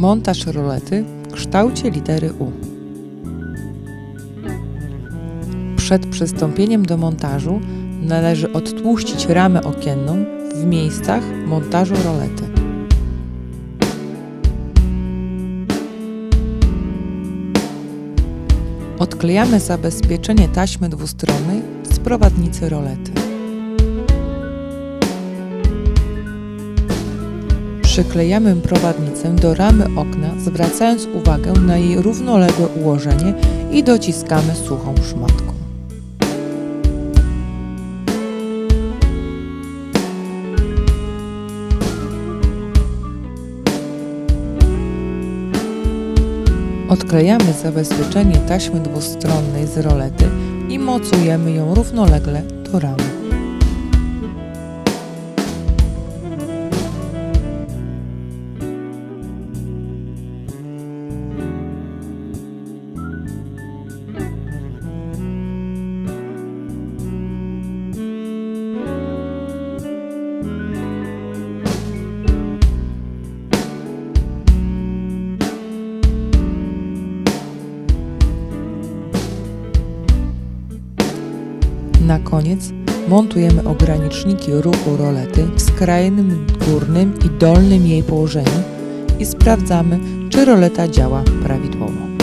Montaż rolety w kształcie litery U. Przed przystąpieniem do montażu należy odtłuścić ramę okienną w miejscach montażu rolety. Odklejamy zabezpieczenie taśmy dwustronnej z prowadnicy rolety. Przyklejamy prowadnicę do ramy okna, zwracając uwagę na jej równoległe ułożenie i dociskamy suchą szmatką. Odklejamy zabezpieczenie taśmy dwustronnej z rolety i mocujemy ją równolegle do ramy. Na koniec montujemy ograniczniki ruchu rolety w skrajnym górnym i dolnym jej położeniu i sprawdzamy, czy roleta działa prawidłowo.